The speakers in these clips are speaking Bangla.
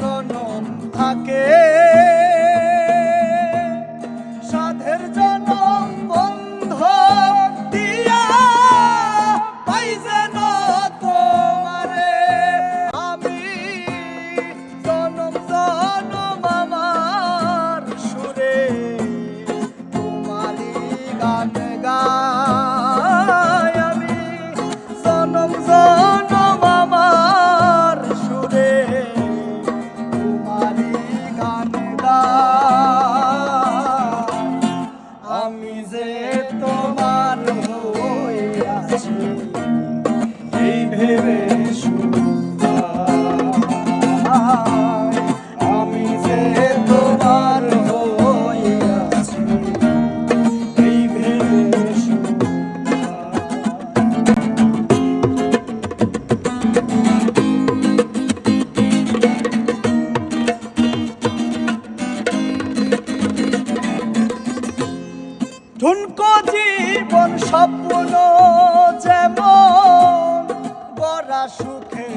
জনম থাকে। ভেবে আমি যে তোমার হইয়াছি এই ভেবে। ঠুনকো জীবন স্বপ্ন যেমন সুখে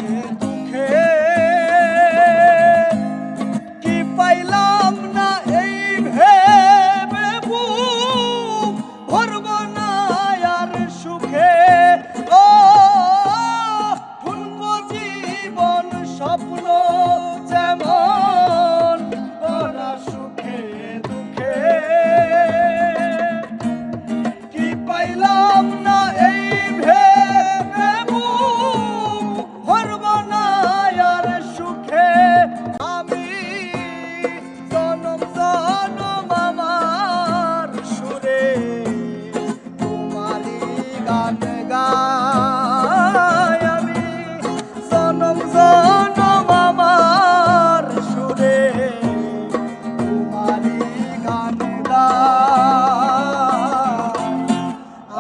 গানে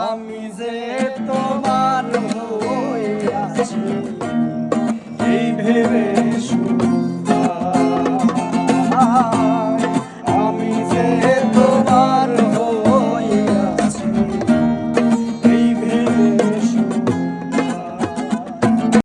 আমি যে তোমার হয়ে আছি।